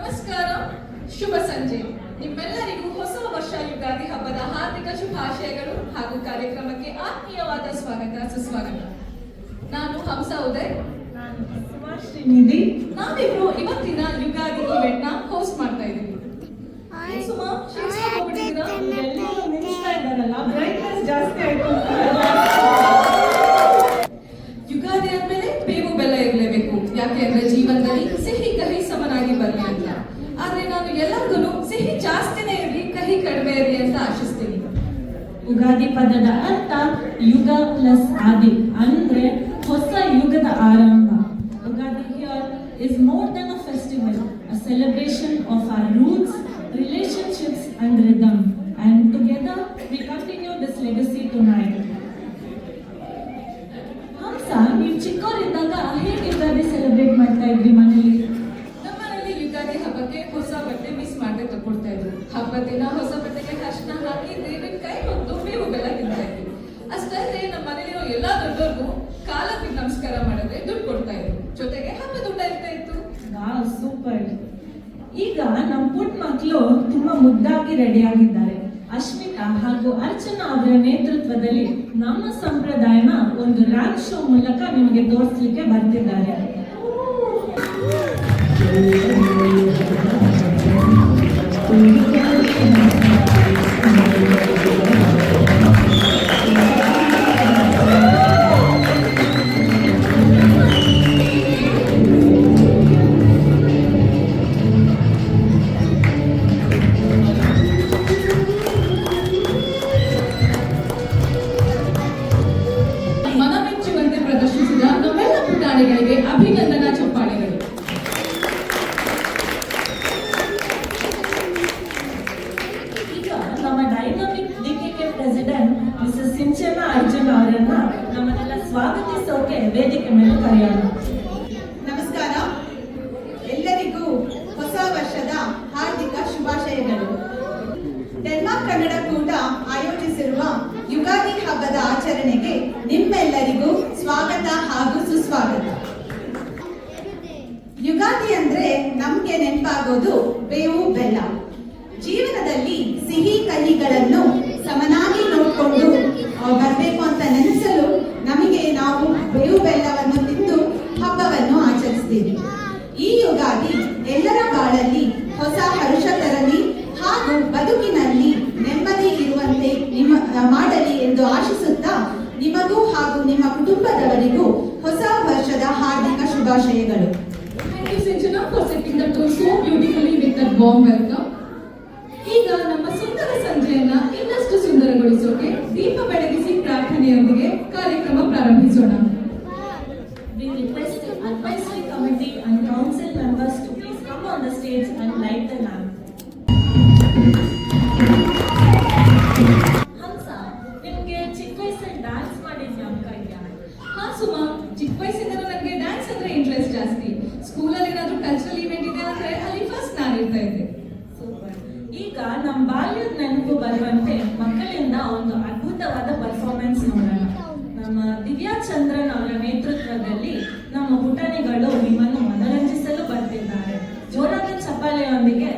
ನಮಸ್ಕಾರ ಶುಭ ಸಂಜೆ. ನಿಮ್ಮೆಲ್ಲರಿಗೂ ಹೊಸ ವರ್ಷ ಯುಗಾದಿ ಹಬ್ಬದ ಹಾರ್ದಿಕ ಶುಭಾಶಯಗಳು ಹಾಗೂ ಕಾರ್ಯಕ್ರಮಕ್ಕೆ ಆತ್ಮೀಯವಾದ ಸ್ವಾಗತ ಸುಸ್ವಾಗತ. ನಾನು ಹಂಸ ಉದಯ್. ಶ್ರೀನಿಧಿ. ನಾವಿಬ್ರು ಇವತ್ತಿನ ಯುಗಾದಿ ಇವೆಂಟ್ನ ಹೋಸ್ಟ್ ಮಾಡ್ತಾ ಇದ್ದೀವಿ. ಸುಮಾ ಎಲ್ಲರೂ ನೆನೆಸ್ತಾ ಇದ್ದಾರಲ್ಲ? ಬ್ರೈಟ್ನೆಸ್ ಜಾಸ್ತಿ ಆಯ್ತು ಯುಗಾದಿ ಕಡಿಮೆ ಇರಲಿ ಅಂತ ಆಶಿಸ್ತೀನಿ. ಯುಗಾದಿ ಪದದ ಅರ್ಥ ಯುಗ ಪ್ಲಸ್ ಆದಿ. ಅಂದ್ರೆ ಹೊಸ ಯುಗದ ಆರಂಭ. ರೆಡಿಯಾಗಿದ್ದಾರೆ. ಅಶ್ಮಿತಾ ಹಾಗೂ ಅರ್ಚನಾ ಅವರ ನೇತೃತ್ವದಲ್ಲಿ ನಮ್ಮ ಸಂಪ್ರದಾಯನ ಒಂದು ರ್ಯಾಂಕ್ ಶೋ ಮೂಲಕ ನಿಮಗೆ ತೋರಿಸ್ಲಿಕ್ಕೆ ಬರ್ತಿದ್ದಾರೆ. ನಮ್ಮನ್ನೆಲ್ಲ ಸ್ವಾಗತಿಸೋಕೆ ವೇದಿಕೆ ಮೇಲೆ ಕರೆಯೋಣ. ನಮಸ್ಕಾರ. ಎಲ್ಲರಿಗೂ ಹೊಸ ವರ್ಷದ ಹಾರ್ದಿಕ ಶುಭಾಶಯಗಳು. ಡೆನ್ಮಾರ್ಕ್ ಕನ್ನಡ ಕೂಟ ಆಯೋಜಿಸಿರುವ ಯುಗಾದಿ ಹಬ್ಬದ ಆಚರಣೆಗೆ ನಿಮ್ಮೆಲ್ಲರಿಗೂ ಸ್ವಾಗತ ಹಾಗೂ ಸುಸ್ವಾಗತ. ಯುಗಾದಿ ಅಂದ್ರೆ ನಮ್ಗೆ ನೆನಪಾಗೋದು ಬೇವು ಬೆಲ್ಲ. ಜೀವನದಲ್ಲಿ ಸಿಹಿ ಕಹಿಗಳನ್ನು ಸಮನಾಗಿ ನೋಡಿಕೊಂಡು ನಾವು ಬೇವು ಬೆಲ್ಲವನ್ನು the stage and light the lamp. ನಮಗೆ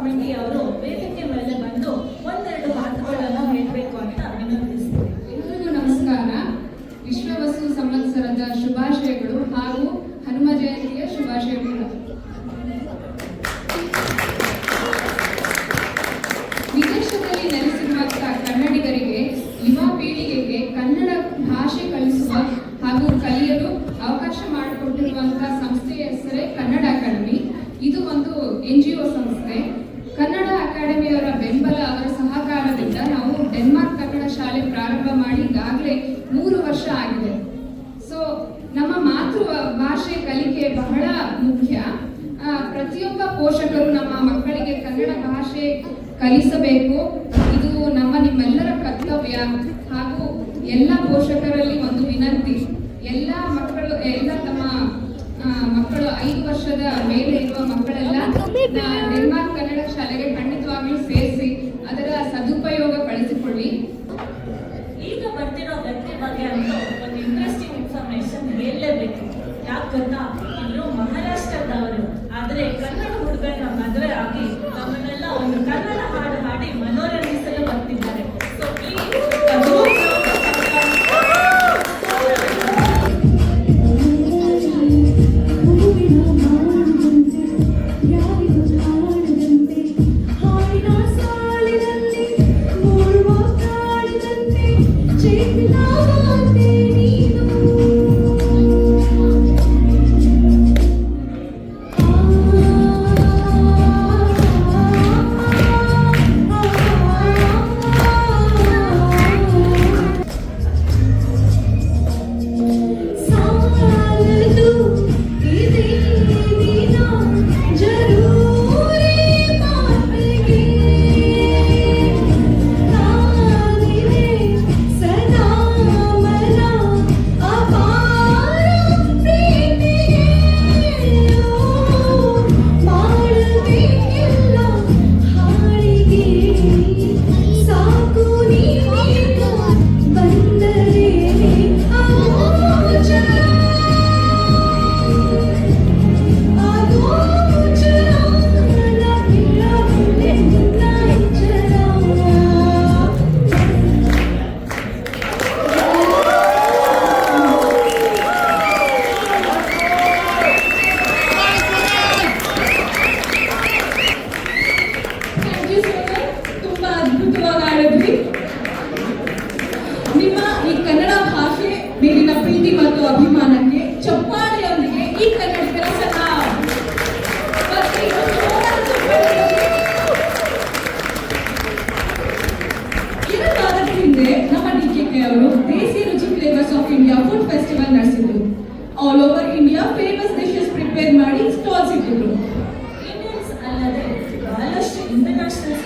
ಕಮಿಟಿ ಅವರು ಕನ್ನಡ ಅಕಾಡೆಮಿಯವರ ಬೆಂಬಲ ಅವರ ಸಹಕಾರದಿಂದ ನಾವು ಡೆನ್ಮಾರ್ಕ್ ಕನ್ನಡ ಶಾಲೆ ಪ್ರಾರಂಭ ಮಾಡಿ ಈಗಾಗಲೇ ಮೂರು ವರ್ಷ ಆಗಿದೆ. ಸೊ ನಮ್ಮ ಮಾತೃ ಭಾಷೆ ಕಲಿಕೆ ಬಹಳ ಮುಖ್ಯ. ಪ್ರತಿಯೊಬ್ಬ ಪೋಷಕರು ನಮ್ಮ ಮಕ್ಕಳಿಗೆ ಕನ್ನಡ ಭಾಷೆ ಕಲಿಸಬೇಕು. ಇದು ನಮ್ಮ ನಿಮ್ಮೆಲ್ಲರ ಕರ್ತವ್ಯ ಹಾಗೂ ಎಲ್ಲ ಪೋಷಕರಲ್ಲಿ ಒಂದು ವಿನಂತಿ. ಎಲ್ಲ ಮಕ್ಕಳು, ಎಲ್ಲ ತಮ್ಮ ಮಕ್ಕಳು ಐದು ವರ್ಷದ ಮೇಲೆ ಇರುವ ಮಕ್ಕಳೆಲ್ಲ ಡೆನ್ಮಾರ್ಕ್ ಕನ್ನಡ ಶಾಲೆಗೆ ಖಂಡಿತವಾಗ್ಲೂ ಸೇರಿಸಿ ಅದರ ಸದುಪಯೋಗ ಪಡಿಸಿಕೊಳ್ಳಿ. ಈಗ ಬರ್ತಿರೋ ವ್ಯಕ್ತಿ ಬಗ್ಗೆ ಅಂತ ಒಂದು ಇಂಟ್ರೆಸ್ಟಿಂಗ್ ಇನ್ಫಾರ್ಮೇಶನ್ ಹೇಳಲೇಬೇಕು. ಯಾಕಂತ ಇವರು ಮಹಾರಾಷ್ಟ್ರದವರು. ಆದರೆ Kannada Jesus, love me.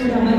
Thank you.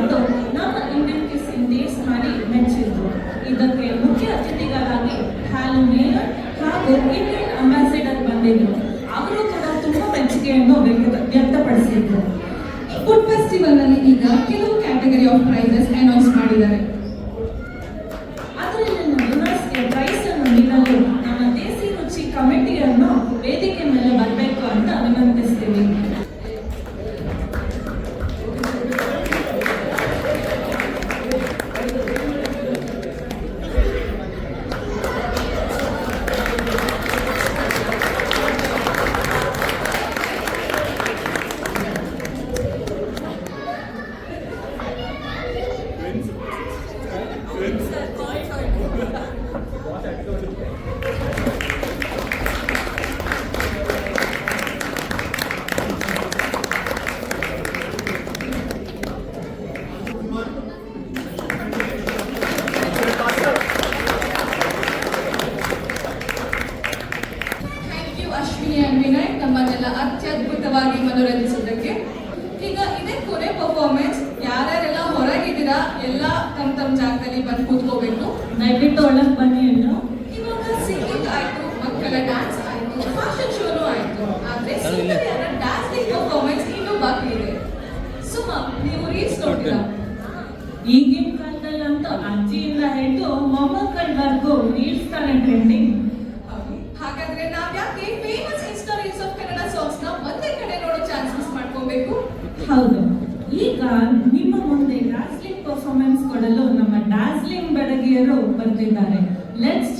ಮೊಮ್ಮಕ್ಕಳವರೆಗೂ ರೀಲ್ಸ್ ತಾನೇ ಟ್ರೆಂಡಿಂಗ್ ಹಾಗಾದ್ರೆ ನಾವ್ ಯಾಕೆ ಫೇಮಸ್ ರೀಲ್ಸ್ ಆಫ್ ಕನ್ನಡ ಸಾಂಗ್ಸ್ನ ಒಂದೇ ಕಡೆ ನೋಡೋ ಚಾನ್ಸಸ್ ಮಾಡ್ಕೋಬೇಕು? ಹೌದು. ಈಗ ನಿಮ್ಮ ಮುಂದೆ ಡಾನ್ಸ್ಲಿಂಗ್ ಪರ್ಫಾರ್ಮೆನ್ಸ್ ಕೊಡಲು ನಮ್ಮ ಡಾನ್ಸ್ಲಿಂಗ್ ಬೆಡಗಿಯರು ಬರ್ತಿದ್ದಾರೆ ಲೆಟ್ಸ್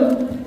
ನಮ್ಮ